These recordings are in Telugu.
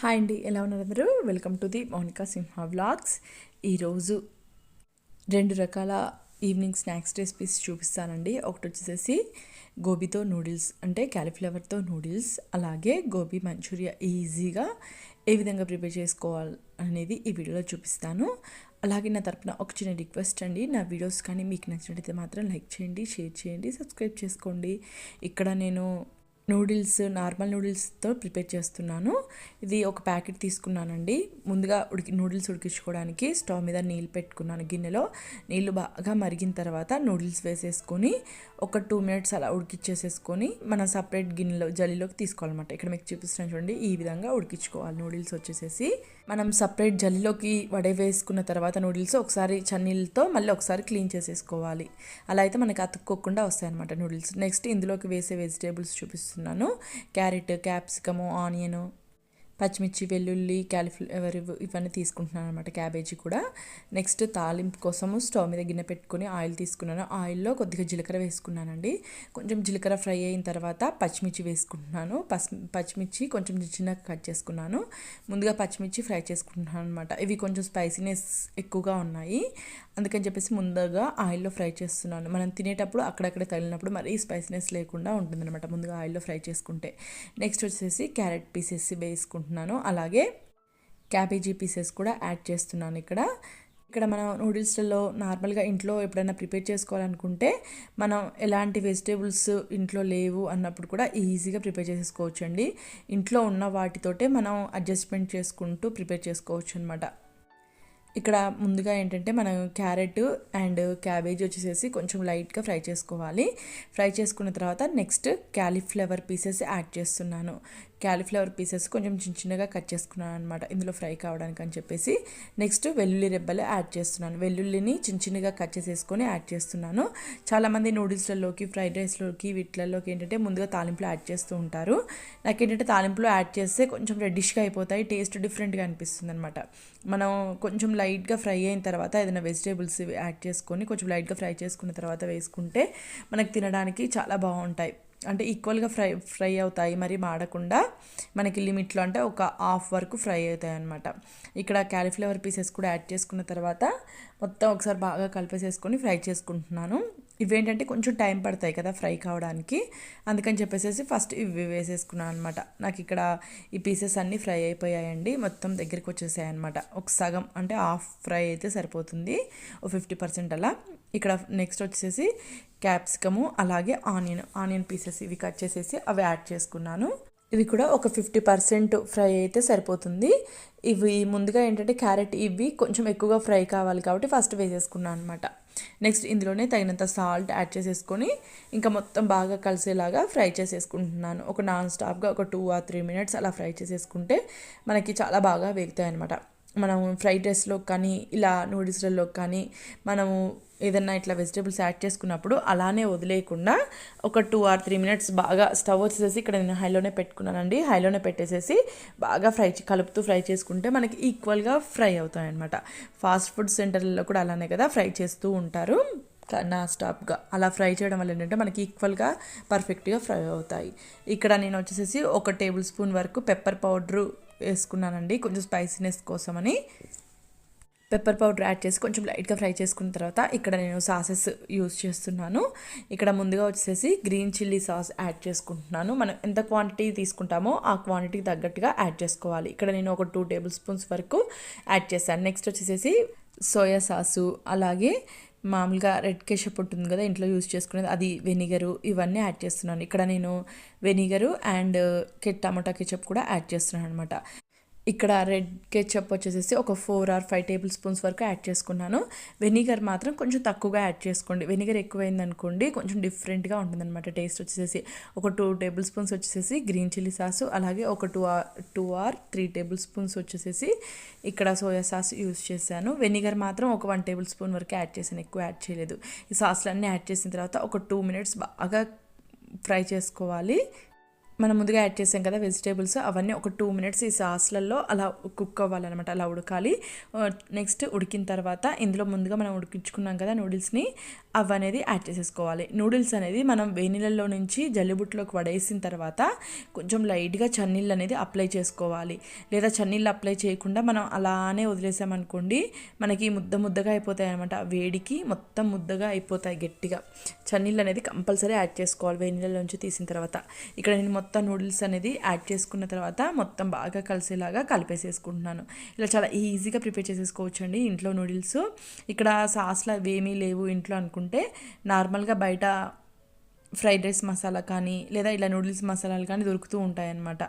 హాయ్ అండి ఎలా ఉన్నారు అందరూ? Welcome to the Mounika Simha vlogs. ఈరోజు రెండు రకాల ఈవినింగ్ స్నాక్స్ రెసిపీస్ చూపిస్తానండి. ఒకటి వచ్చేసి గోబీతో నూడిల్స్ అంటే క్యాలీఫ్లవర్తో నూడిల్స్ అలాగే గోబీ మంచూరియా ఈజీగా ఏ విధంగా ప్రిపేర్ చేసుకోవాలి అనేది ఈ వీడియోలో చూపిస్తాను. అలాగే నా తరపున ఒక చిన్న రిక్వెస్ట్ అండి నా వీడియోస్ కానీ మీకు నచ్చినట్టయితే మాత్రం లైక్ చేయండి షేర్ చేయండి సబ్స్క్రైబ్ చేసుకోండి. ఇక్కడ నేను నూడిల్స్ నార్మల్ నూడిల్స్తో ప్రిపేర్ చేస్తున్నాను. ఇది ఒక ప్యాకెట్ తీసుకున్నానండి. ముందుగా ఉడికి నూడిల్స్ ఉడికించుకోవడానికి స్టవ్ మీద నీళ్ళు పెట్టుకున్నాను గిన్నెలో. నీళ్ళు బాగా మరిగిన తర్వాత నూడిల్స్ వేసేసుకొని ఒక టూ మినిట్స్ అలా ఉడికిచ్చేసేసుకొని మనం సపరేట్ గిన్నెలో జల్లీలోకి తీసుకోవాలన్నమాట. ఇక్కడ మీకు చూపిస్తున్నాను చూడండి. ఈ విధంగా ఉడికించుకోవాలి నూడిల్స్ వచ్చేసేసి. మనం సపరేట్ జల్లోకి వడవేసుకున్న తర్వాత నూడిల్స్ ఒకసారి చన్నీళ్ళతో మళ్ళీ ఒకసారి క్లీన్ చేసేసుకోవాలి. అలా అయితే మనకి అతుక్కోకుండా వస్తాయి అనమాట నూడిల్స్ నెక్స్ట్ ఇందులోకి వేసే వెజిటేబుల్స్ చూపిస్తున్నాను. క్యారెట్ క్యాప్సికము ఆనియను పచ్చిమిర్చి వెల్లుల్లి క్యాలిఫ్లవర్ ఇవన్నీ తీసుకుంటున్నాను అనమాట క్యాబేజీ కూడా. నెక్స్ట్ తాలింపు కోసము స్టవ్ మీద గిన్నె పెట్టుకొని ఆయిల్ తీసుకున్నాను. ఆయిల్లో కొద్దిగా జీలకర్ర వేసుకున్నానండి. కొంచెం జీలకర్ర ఫ్రై అయిన తర్వాత పచ్చిమిర్చి వేసుకుంటున్నాను. పస్ పచ్చిమిర్చి కొంచెం చిన్నగా కట్ చేసుకున్నాను. ముందుగా పచ్చిమిర్చి ఫ్రై చేసుకుంటున్నాను అనమాట ఇవి కొంచెం స్పైసీనెస్ ఎక్కువగా ఉన్నాయి. అందుకని చెప్పేసి ముందుగా ఆయిల్లో ఫ్రై చేస్తున్నాను. మనం తినేటప్పుడు అక్కడక్కడ తగిలినప్పుడు మరీ స్పైసీనెస్ లేకుండా ఉంటుందన్నమాట. ముందుగా ఆయిల్లో ఫ్రై చేసుకుంటే. నెక్స్ట్ వచ్చేసి క్యారెట్ పీసెస్ వేసుకుంటున్నాను. అలాగే క్యాబేజీ పీసెస్ కూడా యాడ్ చేస్తున్నాను ఇక్కడ. ఇక్కడ మనం నూడిల్స్లలో నార్మల్గా ఇంట్లో ఎప్పుడైనా ప్రిపేర్ చేసుకోవాలనుకుంటే మనం ఎలాంటి వెజిటేబుల్స్ ఇంట్లో లేవు అన్నప్పుడు కూడా ఈజీగా ప్రిపేర్ చేసేసుకోవచ్చు అండి ఇంట్లో ఉన్న వాటితోటే మనం అడ్జస్ట్మెంట్ చేసుకుంటూ ప్రిపేర్ చేసుకోవచ్చు అనమాట ఇక్కడ ముందుగా ఏంటంటే మనం క్యారెట్ అండ్ క్యాబేజ్ వచ్చేసేసి కొంచెం లైట్గా ఫ్రై చేసుకోవాలి. ఫ్రై చేసుకున్న తర్వాత నెక్స్ట్ క్యాలీఫ్లవర్ పీసెస్ యాడ్ చేస్తున్నాను. క్యాలీఫ్లవర్ పీసెస్ కొంచెం చిన్న చిన్నగా కట్ చేసుకున్నాను అనమాట ఇందులో ఫ్రై కావడానికి అని చెప్పేసి నెక్స్ట్ వెల్లుల్లి రెబ్బలు యాడ్ చేస్తున్నాను. వెల్లుల్లిని చిన్న చిన్నగా కట్ చేసేసుకొని యాడ్ చేస్తున్నాను. చాలామంది నూడిల్స్లలోకి ఫ్రైడ్ రైస్లోకి వీటిలలోకి ఏంటంటే ముందుగా తాలింపులు యాడ్ చేస్తూ ఉంటారు. నాకేంటంటే తాలింపులు యాడ్ చేస్తే కొంచెం రెడ్డిష్గా అయిపోతాయి టేస్ట్ డిఫరెంట్గా అనిపిస్తుంది అనమాట మనం కొంచెం లైట్గా ఫ్రై అయిన తర్వాత ఏదైనా వెజిటేబుల్స్ యాడ్ చేసుకొని కొంచెం లైట్గా ఫ్రై చేసుకున్న తర్వాత వేసుకుంటే మనకు తినడానికి చాలా బాగుంటాయి. అంటే ఈక్వల్గా ఫ్రై ఫ్రై అవుతాయి. మరి మాడకుండా మనకి లిమిట్లో అంటే ఒక హాఫ్ వరకు ఫ్రై అవుతాయి అనమాట ఇక్కడ క్యాలీఫ్లవర్ పీసెస్ కూడా యాడ్ చేసుకున్న తర్వాత మొత్తం ఒకసారి బాగా కలిపేసేసుకొని ఫ్రై చేసుకుంటున్నాను. ఇవేంటంటే కొంచెం టైం పడతాయి కదా ఫ్రై కావడానికి. అందుకని చెప్పేసి ఫస్ట్ ఇవి వేసేసుకున్నాను అనమాట నాకు ఇక్కడ ఈ పీసెస్ అన్నీ ఫ్రై అయిపోయాయండి. మొత్తం దగ్గరికి వచ్చేసాయి అనమాట ఒక సగం అంటే హాఫ్ ఫ్రై అయితే సరిపోతుంది. ఒక ఫిఫ్టీ పర్సెంట్ అలా. ఇక్కడ నెక్స్ట్ వచ్చేసి క్యాప్సికము అలాగే ఆనియన్ ఆనియన్ పీసెస్ ఇవి కట్ చేసేసి అవి యాడ్ చేసుకున్నాను. ఇవి కూడా ఒక ఫిఫ్టీ పర్సెంట్ ఫ్రై అయితే సరిపోతుంది. ఇవి ముందుగా ఏంటంటే క్యారెట్ ఇవి కొంచెం ఎక్కువగా ఫ్రై కావాలి కాబట్టి ఫస్ట్ వేసేసుకున్నాను అనమాట నెక్స్ట్ ఇందులోనే తగినంత సాల్ట్ యాడ్ చేసేసుకొని ఇంకా మొత్తం బాగా కలిసేలాగా ఫ్రై చేసేసుకుంటున్నాను. ఒక నాన్ స్టాప్గా ఒక టూ ఆర్ త్రీ మినిట్స్ అలా ఫ్రై చేసేసుకుంటే మనకి చాలా బాగా వేగుతాయి అనమాట మనం ఫ్రైడ్ రైస్లో కానీ ఇలా నూడిల్స్లలో కానీ మనము ఏదన్నా ఇట్లా వెజిటేబుల్స్ యాడ్ చేసుకున్నప్పుడు అలానే వదిలేయకుండా ఒక టూ ఆర్ త్రీ మినిట్స్ బాగా స్టవ్ వచ్చేసేసి ఇక్కడ నేను హైలోనే పెట్టుకున్నానండి. హైలోనే పెట్టేసేసి బాగా ఫ్రై కలుపుతూ ఫ్రై చేసుకుంటే మనకి ఈక్వల్గా ఫ్రై అవుతాయి అనమాట ఫాస్ట్ ఫుడ్ సెంటర్లలో కూడా అలానే కదా ఫ్రై చేస్తూ ఉంటారు. నా స్టాప్గా. అలా ఫ్రై చేయడం వల్ల ఏంటంటే మనకి ఈక్వల్గా పర్ఫెక్ట్గా ఫ్రై అవుతాయి. ఇక్కడ నేను వచ్చేసేసి ఒక టేబుల్ స్పూన్ వరకు పెప్పర్ పౌడరు వేసుకున్నానండి. కొంచెం స్పైసీనెస్ కోసమని. పెప్పర్ పౌడర్ యాడ్ చేసి కొంచెం లైట్గా ఫ్రై చేసుకున్న తర్వాత ఇక్కడ నేను సాసెస్ యూస్ చేస్తున్నాను. ఇక్కడ ముందుగా వచ్చేసి గ్రీన్ చిల్లీ సాస్ యాడ్ చేసుకుంటున్నాను. మనం ఎంత క్వాంటిటీ తీసుకుంటామో ఆ క్వాంటిటీకి తగ్గట్టుగా యాడ్ చేసుకోవాలి. ఇక్కడ నేను ఒక టూ టేబుల్ స్పూన్స్ వరకు యాడ్ చేశాను. నెక్స్ట్ వచ్చేసి సోయా సాసు అలాగే మామూలుగా రెడ్ కెషప్ ఉంటుంది కదా ఇంట్లో యూస్ చేసుకునేది అది వెనిగరు ఇవన్నీ యాడ్ చేస్తున్నాను. ఇక్కడ నేను vinegar and uh, tomato ketchup కూడా యాడ్ చేస్తున్నాను అనమాట ఇక్కడ రెడ్ కెచప్ వచ్చేసేసి ఒక four or five tablespoons వరకు యాడ్ చేసుకున్నాను. వెనిగర్ మాత్రం కొంచెం తక్కువగా యాడ్ చేసుకోండి. వెనిగర్ ఎక్కువైంది అనుకోండి కొంచెం డిఫరెంట్గా ఉంటుందన్నమాట టేస్ట్ వచ్చేసి ఒక టూ టేబుల్ స్పూన్స్ వచ్చేసి గ్రీన్ చిల్లీ సాసు అలాగే ఒక two or two or three tablespoons వచ్చేసేసి ఇక్కడ సోయా సాస్ యూస్ చేశాను. వెనిగర్ మాత్రం ఒక వన్ టేబుల్ స్పూన్ వరకు యాడ్ చేశాను ఎక్కువ యాడ్ చేయలేదు. ఈ సాస్లన్నీ యాడ్ చేసిన తర్వాత ఒక టూ మినిట్స్ బాగా ఫ్రై చేసుకోవాలి. మనం ముందుగా యాడ్ చేసాం కదా వెజిటేబుల్స్ అవన్నీ ఒక టూ మినిట్స్ ఈ సాస్లలో అలా కుక్ అవ్వాలన్నమాట అలా ఉడకాలి. Uh, నెక్స్ట్ ఉడికిన తర్వాత ఇందులో ముందుగా మనం ఉడికించుకున్నాం కదా నూడిల్స్ని అవి అనేది యాడ్ చేసేసుకోవాలి. నూడిల్స్ అనేది మనం వేనిళ్ళల్లో నుంచి జల్లిబుట్లోకి వడేసిన తర్వాత కొంచెం లైట్గా చన్నీళ్ళు అనేది అప్లై చేసుకోవాలి. లేదా చన్నీళ్ళు అప్లై చేయకుండా మనం అలానే వదిలేసామనుకోండి మనకి ముద్ద ముద్దగా అయిపోతాయి అనమాట వేడికి మొత్తం ముద్దగా అయిపోతాయి గట్టిగా. చన్నీళ్ళు అనేది కంపల్సరీ యాడ్ చేసుకోవాలి వేనిళ్ళలో నుంచి తీసిన తర్వాత. ఇక్కడ నేను మొత్తం మొత్తం నూడిల్స్ అనేది యాడ్ చేసుకున్న తర్వాత మొత్తం బాగా కలిసేలాగా కలిపేసేసుకుంటున్నాను. ఇలా చాలా ఈజీగా ప్రిపేర్ చేసేసుకోవచ్చు అండి ఇంట్లో నూడిల్స్. ఇక్కడ సాస్లు అవి ఏమీ లేవు ఇంట్లో అనుకుంటే నార్మల్గా బయట ఫ్రైడ్ రైస్ మసాలా కానీ లేదా ఇలా నూడిల్స్ మసాలాలు కానీ దొరుకుతూ ఉంటాయన్నమాట.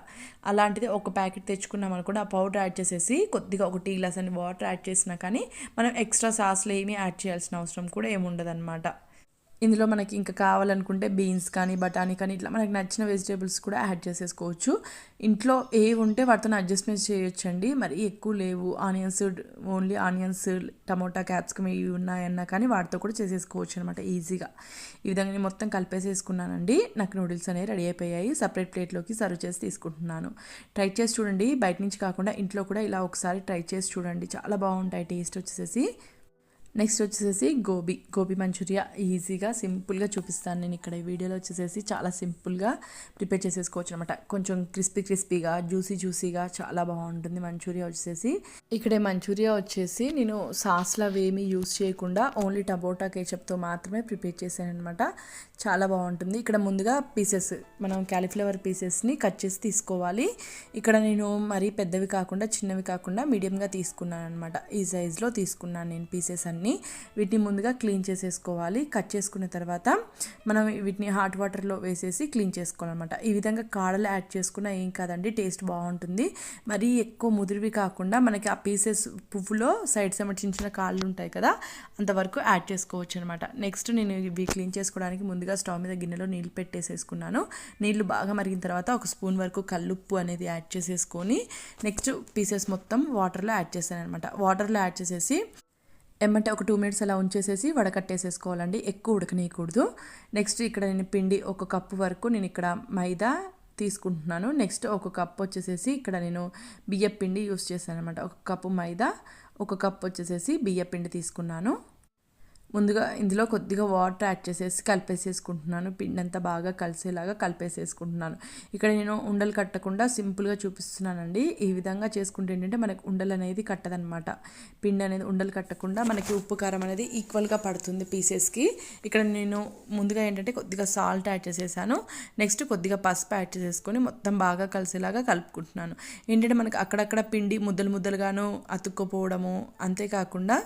అలాంటిది ఒక ప్యాకెట్ తెచ్చుకున్నాం అనుకోండి ఆ పౌడర్ యాడ్ చేసేసి కొద్దిగా ఒక టీ గ్లాస్ అని వాటర్ యాడ్ చేసినా కానీ మనం ఎక్స్ట్రా సాస్లు ఏమీ యాడ్ చేయాల్సిన అవసరం కూడా ఏముండదు అనమాట ఇందులో మనకి ఇంకా కావాలనుకుంటే బీన్స్ కానీ బఠానీ కానీ ఇట్లా మనకి నచ్చిన వెజిటేబుల్స్ కూడా యాడ్ చేసేసుకోవచ్చు. ఇంట్లో ఏవి ఉంటే వాటితో అడ్జస్ట్మెంట్ చేయొచ్చండి. మరి ఎక్కువ లేవు. Onions only onions tomato capsicum ఇవి ఉన్నాయన్నా కానీ వాటితో కూడా చేసేసుకోవచ్చు అనమాట ఈజీగా. ఈ విధంగా నేను మొత్తం కలిపేసేసుకున్నానండి. నాకు నూడిల్స్ అనేవి రెడీ అయిపోయాయి. సపరేట్ ప్లేట్లోకి సర్వ్ చేసి తీసుకుంటున్నాను. ట్రై చేసి చూడండి. బయట నుంచి కాకుండా ఇంట్లో కూడా ఇలా ఒకసారి ట్రై చేసి చూడండి. చాలా బాగుంటాయి. టేస్ట్ వచ్చేసేసి. నెక్స్ట్ వచ్చేసి గోబీ గోబీ మంచూరియా ఈజీగా సింపుల్గా చూపిస్తాను నేను ఇక్కడ ఈ వీడియోలో వచ్చేసేసి చాలా సింపుల్గా ప్రిపేర్ చేసేసుకోవచ్చు అనమాట కొంచెం క్రిస్పీ క్రిస్పీగా జ్యూసీ జ్యూసీగా చాలా బాగుంటుంది మంచూరియా వచ్చేసి ఇక్కడ మంచూరియా వచ్చేసి నేను సాస్లు ఏమీ యూస్ చేయకుండా ఓన్లీ టబోటా కేచప్తో మాత్రమే ప్రిపేర్ చేశాను అనమాట చాలా బాగుంటుంది. ఇక్కడ ముందుగా పీసెస్ మనం క్యాలీఫ్లవర్ పీసెస్ని కట్ చేసి తీసుకోవాలి. ఇక్కడ నేను మరీ పెద్దవి కాకుండా చిన్నవి కాకుండా మీడియంగా తీసుకున్నాను అనమాట ఈ సైజులో తీసుకున్నాను నేను పీసెస్ అన్ని. వీటిని ముందుగా క్లీన్ చేసేసుకోవాలి. కట్ చేసుకున్న తర్వాత మనం వీటిని హాట్ వాటర్లో వేసేసి క్లీన్ చేసుకోవాలన్నమాట. ఈ విధంగా కాడలు యాడ్ చేసుకున్న ఏం కాదండి టేస్ట్ బాగుంటుంది. మరీ ఎక్కువ ముదిరివి కాకుండా మనకి ఆ పీసెస్ పువ్వులో సైడ్ సైడ్ చిన్న చిన్న కాళ్ళు ఉంటాయి కదా అంతవరకు యాడ్ చేసుకోవచ్చు అనమాట నెక్స్ట్ నేను ఇవి క్లీన్ చేసుకోవడానికి ముందుగా స్టవ్ మీద గిన్నెలో నీళ్ళు పెట్టేసేసుకున్నాను. నీళ్ళు బాగా మరిగిన తర్వాత ఒక స్పూన్ వరకు కల్లుప్పు అనేది యాడ్ చేసేసుకొని నెక్స్ట్ పీసెస్ మొత్తం వాటర్లో యాడ్ చేశాను అనమాట వాటర్లో యాడ్ చేసేసి ఏమంటే ఒక టూ మినిట్స్ అలా ఉంచేసేసి వడకట్టేసేసుకోవాలండి. ఎక్కువ ఉడకనీయకూడదు. నెక్స్ట్ ఇక్కడ నేను పిండి ఒక కప్పు వరకు నేను ఇక్కడ మైదా తీసుకుంటున్నాను. నెక్స్ట్ ఒక కప్ వచ్చేసేసి ఇక్కడ నేను బియ్య పిండి యూస్ చేశాను అనమాట ఒక కప్పు మైదా ఒక కప్ వచ్చేసేసి బియ్య పిండి తీసుకున్నాను. ముందుగా ఇందులో కొద్దిగా వాటర్ యాడ్ చేసేసి కలిపేసేసుకుంటున్నాను. పిండి అంతా బాగా కలిసేలాగా కలిపేసేసుకుంటున్నాను. ఇక్కడ నేను ఉండలు కట్టకుండా సింపుల్గా చూపిస్తున్నానండి. ఈ విధంగా చేసుకుంటే ఏంటంటే మనకు ఉండలు అనేది కట్టదనమాట పిండి అనేది ఉండలు కట్టకుండా మనకి ఉప్పు కారం అనేది ఈక్వల్గా పడుతుంది పీసెస్కి. ఇక్కడ నేను ముందుగా ఏంటంటే కొద్దిగా సాల్ట్ యాడ్ చేసేసాను. నెక్స్ట్ కొద్దిగా పసుపు యాడ్ చేసేసుకొని మొత్తం బాగా కలిసేలాగా కలుపుకుంటున్నాను. ఏంటంటే మనకి అక్కడక్కడ పిండి ముద్దలు ముద్దలుగాను అతుక్కుపోవడము అంతేకాకుండా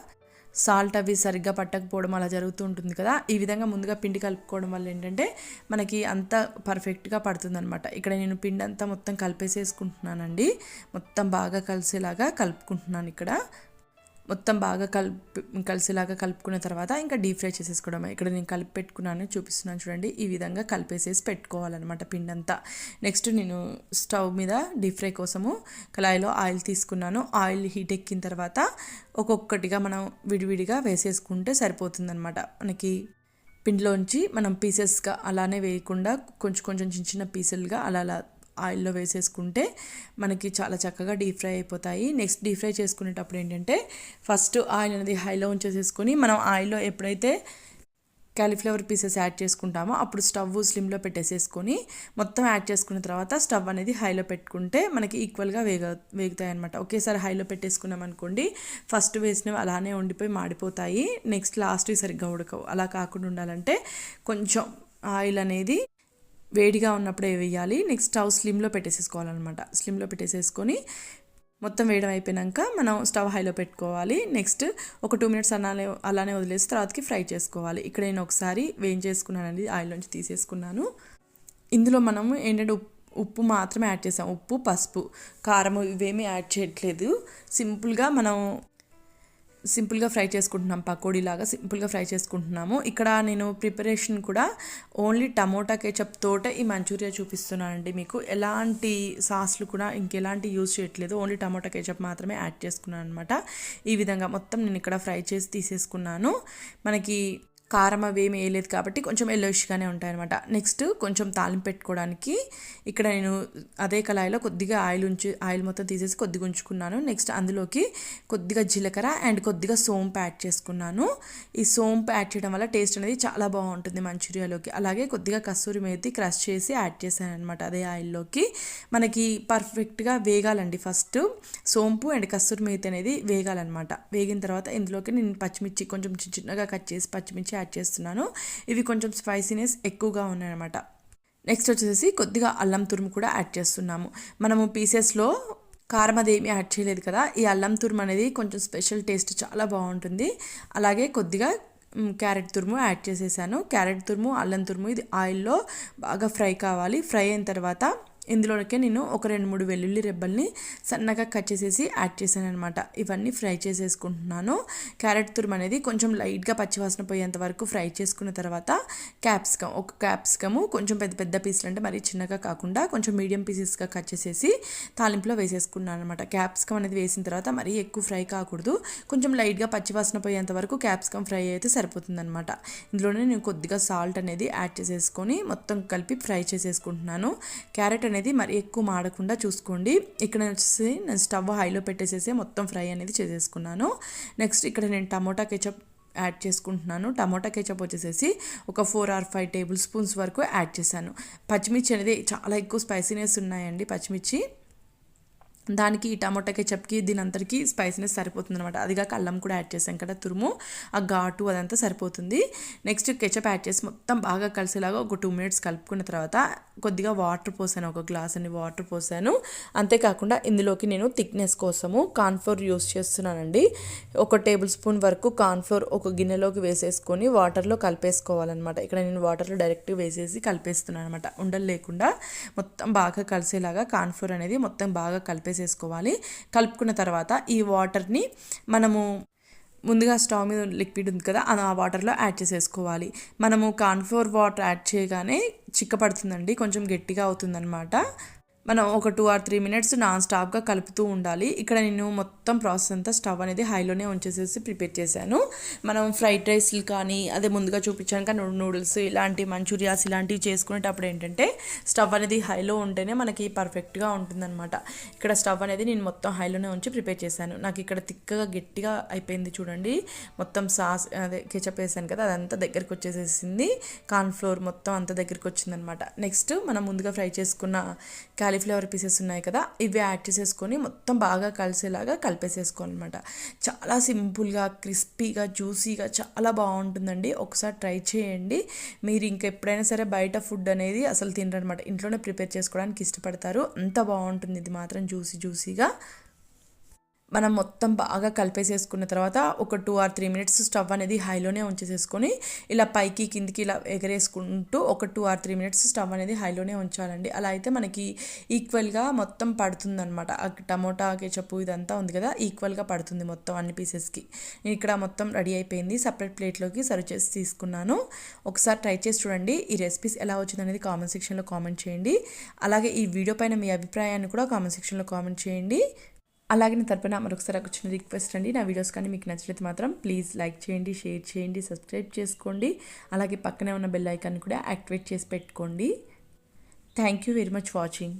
సాల్ట్ అవి సరిగ్గా పట్టకపోవడం అలా జరుగుతూ ఉంటుంది కదా. ఈ విధంగా ముందుగా పిండి కలుపుకోవడం వల్ల ఏంటంటే మనకి అంత పర్ఫెక్ట్గా పడుతుందనమాట ఇక్కడ నేను పిండి అంతా మొత్తం కలిపేసేసుకుంటున్నానండి. మొత్తం బాగా కలిసేలాగా కలుపుకుంటున్నాను ఇక్కడ. మొత్తం బాగా కలిపి కలిసేలాగా కలుపుకున్న తర్వాత ఇంకా డీప్ ఫ్రై చేసేసుకోవడం ఇక్కడ నేను కలిపి పెట్టుకున్నాను చూపిస్తున్నాను చూడండి. ఈ విధంగా కలిపేసేసి పెట్టుకోవాలన్నమాట పిండంతా. నెక్స్ట్ నేను స్టవ్ మీద డీప్ ఫ్రై కోసము కళాయిలో ఆయిల్ తీసుకున్నాను. ఆయిల్ హీట్ ఎక్కిన తర్వాత ఒక్కొక్కటిగా మనం విడివిడిగా వేసేసుకుంటే సరిపోతుందన్నమాట. మనకి పిండిలోంచి మనం పీసెస్గా అలానే వేయకుండా కొంచెం కొంచెం చిన్న చిన్న పీసెలుగా అలా అలా ఆయిల్లో వేసేసుకుంటే మనకి చాలా చక్కగా డీప్ ఫ్రై అయిపోతాయి. నెక్స్ట్ డీప్ ఫ్రై చేసుకునేటప్పుడు ఏంటంటే ఫస్ట్ ఆయిల్ అనేది హైలో ఉంచేసేసుకొని మనం ఆయిల్లో ఎప్పుడైతే క్యాలీఫ్లవర్ పీసెస్ యాడ్ చేసుకుంటామో అప్పుడు స్టవ్ స్లిమ్లో పెట్టేసేసుకొని మొత్తం యాడ్ చేసుకున్న తర్వాత స్టవ్ అనేది హైలో పెట్టుకుంటే మనకి ఈక్వల్గా వేగ వేగుతాయి అనమాట ఒకేసారి హైలో పెట్టేసుకున్నాం అనుకోండి ఫస్ట్ వేసినవి అలానే ఉండిపోయి మాడిపోతాయి. నెక్స్ట్ లాస్ట్ సరిగ్గా ఉడకవు. అలా కాకుండా ఉండాలంటే కొంచెం ఆయిల్ అనేది వేడిగా ఉన్నప్పుడే వేయాలి. Next stove స్లిమ్లో పెట్టేసేసుకోవాలన్నమాట. స్లిమ్లో పెట్టేసేసుకొని మొత్తం వేయడం అయిపోయాక మనం స్టవ్ హైలో పెట్టుకోవాలి. నెక్స్ట్ ఒక టూ మినిట్స్ అలానే అలానే వదిలేసి తర్వాతకి ఫ్రై చేసుకోవాలి. ఇక్కడ నేను ఒకసారి వేయించేసుకున్నానండి ఆయిల్ నుంచి తీసేసుకున్నాను. ఇందులో మనము ఏంటంటే ఉప్పు ఉప్పు మాత్రమే యాడ్ చేసాం. ఉప్పు పసుపు కారం ఇవేమీ యాడ్ చేయట్లేదు. సింపుల్గా మనం సింపుల్గా ఫ్రై చేసుకుంటున్నాం పకోడీలాగా సింపుల్గా ఫ్రై చేసుకుంటున్నాము. ఇక్కడ నేను ప్రిపరేషన్ కూడా ఓన్లీ టమోటా కేచప్ తోటే ఈ మంచూరియా చూపిస్తున్నానండి మీకు. ఎలాంటి సాస్లు కూడా ఇంకెలాంటి యూజ్ చేయట్లేదు. ఓన్లీ టమోటా కేచప్ మాత్రమే యాడ్ చేసుకున్నాను అనమాట ఈ విధంగా మొత్తం నేను ఇక్కడ ఫ్రై చేసి తీసేసుకున్నాను. మనకి కారం అవి ఏమి వేయలేదు కాబట్టి కొంచెం ఎల్లోయిష్గానే ఉంటాయన్నమాట. నెక్స్ట్ కొంచెం తాలింపు పెట్టుకోవడానికి ఇక్కడ నేను అదే కళాయిలో కొద్దిగా ఆయిల్ ఉంచి ఆయిల్ మొత్తం తీసేసి కొద్దిగా ఉంచుకున్నాను. నెక్స్ట్ అందులోకి కొద్దిగా జీలకర్ర అండ్ కొద్దిగా సోంపు యాడ్ చేసుకున్నాను. ఈ సోంపు యాడ్ చేయడం వల్ల టేస్ట్ అనేది చాలా బాగుంటుంది మంచూరియాలోకి. అలాగే కొద్దిగా కస్తూరి మేతి క్రష్ చేసి యాడ్ చేశాను అనమాట అదే ఆయిల్లోకి. మనకి పర్ఫెక్ట్గా వేగాలండి ఫస్ట్ సోంపు అండ్ కస్తూరి మేతి అనేది వేగాలన్నమాట. వేగిన తర్వాత ఇందులోకి నేను పచ్చిమిర్చి కొంచెం చిన్న చిన్నగా కట్ చేసి పచ్చిమిర్చి యాడ్ చేస్తున్నాను. ఇవి కొంచెం స్పైసీనెస్ ఎక్కువగా ఉన్నాయన్నమాట. నెక్స్ట్ వచ్చేసి కొద్దిగా అల్లం తురుము కూడా యాడ్ చేస్తున్నాము. మనము పీసెస్లో కారం అది ఏమీ యాడ్ చేయలేదు కదా ఈ అల్లం తురుము అనేది కొంచెం స్పెషల్ టేస్ట్ చాలా బాగుంటుంది. అలాగే కొద్దిగా క్యారెట్ తురుము యాడ్ చేసేసాను. క్యారెట్ తురుము అల్లం తురుము ఇది ఆయిల్లో బాగా ఫ్రై కావాలి. ఫ్రై అయిన తర్వాత ఇందులోకే నేను ఒక రెండు మూడు వెల్లుల్లి రెబ్బల్ని సన్నగా కట్ చేసేసి యాడ్ చేశాను అనమాట ఇవన్నీ ఫ్రై చేసేసుకుంటున్నాను. క్యారెట్ తురుము అనేది కొంచెం లైట్గా పచ్చివాసన పోయేంత వరకు ఫ్రై చేసుకున్న తర్వాత క్యాప్సికమ్ ఒక క్యాప్సికము కొంచెం పెద్ద పెద్ద పీసులు అంటే మరీ చిన్నగా కాకుండా కొంచెం మీడియం పీసెస్గా కట్ చేసేసి తాలింపులో వేసేసుకున్నాను అనమాట క్యాప్సికమ్ అనేది వేసిన తర్వాత మరీ ఎక్కువ ఫ్రై కాకూడదు. కొంచెం లైట్గా పచ్చివాసన పోయేంత వరకు క్యాప్సికమ్ ఫ్రై అయితే సరిపోతుందనమాట ఇందులోనే నేను కొద్దిగా సాల్ట్ అనేది యాడ్ చేసేసుకొని మొత్తం కలిపి ఫ్రై చేసేసుకుంటున్నాను. క్యారెట్ అనేది మరి ఎక్కువ మాడకుండా చూసుకోండి. ఇక్కడ వచ్చేసి నేను స్టవ్ హైలో పెట్టేసేసి మొత్తం ఫ్రై అనేది చేసేసుకున్నాను. నెక్స్ట్ ఇక్కడ నేను టమోటా కెచప్ యాడ్ చేసుకుంటున్నాను. టమోటా కెచప్ వచ్చేసేసి ఒక four or five tablespoons వరకు యాడ్ చేశాను. పచ్చిమిర్చి అనేది చాలా ఎక్కువ స్పైసీనెస్ ఉన్నాయండి పచ్చిమిర్చి. దానికి ఈ టమాటా కెచప్కి దీని అంతటికి స్పైసీనెస్ సరిపోతుంది అనమాట అదిగా అల్లం కూడా యాడ్ చేసాం కదా తురుము ఆ ఘాటు అదంతా సరిపోతుంది. నెక్స్ట్ కెచప్ యాడ్ చేసి మొత్తం బాగా కలిసేలాగా ఒక టూ మినిట్స్ కలుపుకున్న తర్వాత కొద్దిగా వాటర్ పోసాను ఒక గ్లాస్ అని వాటర్ పోసాను. అంతేకాకుండా ఇందులోకి నేను థిక్నెస్ కోసము కార్న్ఫ్లోర్ యూస్ చేస్తున్నానండి. ఒక టేబుల్ స్పూన్ వరకు కార్న్ఫ్లోర్ ఒక గిన్నెలోకి వేసేసుకొని వాటర్లో కలిపేసుకోవాలన్నమాట. ఇక్కడ నేను వాటర్లో డైరెక్ట్గా వేసేసి కలిపేస్తున్నాను అనమాట ఉండలు లేకుండా మొత్తం బాగా కలిసేలాగా కార్న్ఫ్లోర్ అనేది మొత్తం బాగా కలిపే కలిపేసేసుకోవాలి కలుపుకున్న తర్వాత ఈ వాటర్ని మనము ముందుగా స్టవ్ మీద లిక్విడ్ ఉంది కదా అది ఆ వాటర్లో యాడ్ చేసేసుకోవాలి. మనము కాన్ఫ్లోర్ వాటర్ యాడ్ చేయగానే చిక్కపడుతుందండి కొంచెం గట్టిగా అవుతుందన్నమాట. మనం ఒక two or three minutes non స్టాప్గా కలుపుతూ ఉండాలి. ఇక్కడ నేను మొత్తం ప్రాసెస్ అంతా స్టవ్ అనేది హైలోనే ఉంచేసేసి ప్రిపేర్ చేశాను. మనం ఫ్రైడ్ రైస్లు కానీ అదే ముందుగా చూపించాను కానీ నూడిల్స్ ఇలాంటి మంచూరియాస్ ఇలాంటివి చేసుకునేటప్పుడు ఏంటంటే స్టవ్ అనేది హైలో ఉంటేనే మనకి పర్ఫెక్ట్గా ఉంటుందన్నమాట. ఇక్కడ స్టవ్ అనేది నేను మొత్తం హైలోనే ఉంచి ప్రిపేర్ చేశాను. నాకు ఇక్కడ తిక్కగా గట్టిగా అయిపోయింది చూడండి. మొత్తం సాస్ అదే కెచప్ వేసాను కదా అదంతా దగ్గరికి వచ్చేసేసింది. కార్న్ఫ్లోర్ మొత్తం అంతా దగ్గరికి వచ్చిందనమాట నెక్స్ట్ మనం ముందుగా ఫ్రై చేసుకున్న కాలీఫ్లవర్ పీసెస్ ఉన్నాయి కదా ఇవి యాడ్ చేసేసుకొని మొత్తం బాగా కలిసేలాగా కలిపేసేసుకోనమాట చాలా సింపుల్గా క్రిస్పీగా జ్యూసీగా చాలా బాగుంటుందండి. ఒకసారి ట్రై చేయండి. మీరు ఇంకెప్పుడైనా సరే బయట ఫుడ్ అనేది అసలు తినరనమాట ఇంట్లోనే ప్రిపేర్ చేసుకోవడానికి ఇష్టపడతారు. అంత బాగుంటుంది. ఇది మాత్రం జ్యూసీ జ్యూసీగా. మనం మొత్తం బాగా కలిపేసేసుకున్న తర్వాత ఒక two or three minutes stove అనేది హైలోనే ఉంచేసేసుకొని ఇలా పైకి కిందికి ఇలా ఎగరేసుకుంటూ ఒక two or three minutes stove అనేది హైలోనే ఉంచాలండి. అలా అయితే మనకి ఈక్వల్గా మొత్తం పడుతుందనమాట టమోటా కెచప్ ఇదంతా ఉంది కదా ఈక్వల్గా పడుతుంది మొత్తం అన్ని పీసెస్కి నేను ఇక్కడ మొత్తం రెడీ అయిపోయింది. సపరేట్ ప్లేట్లోకి సర్వ్ చేసి తీసుకున్నాను. ఒకసారి ట్రై చేసి చూడండి. ఈ రెసిపీస్ ఎలా వచ్చిందనేది కామెంట్ సెక్షన్లో కామెంట్ చేయండి. అలాగే ఈ వీడియో పైన మీ అభిప్రాయాన్ని కూడా కామెంట్ సెక్షన్లో కామెంట్ చేయండి. అలాగే నేను తరపున మరొకసారి ఒక చిన్న రిక్వెస్ట్ అండి. నా వీడియోస్ కానీ మీకు నచ్చినట్టు మాత్రం ప్లీజ్ లైక్ చేయండి షేర్ చేయండి సబ్స్క్రైబ్ చేసుకోండి. అలాగే పక్కనే ఉన్న బెల్ ఐకాన్ కూడా యాక్టివేట్ చేసి పెట్టుకోండి. Thank you very much watching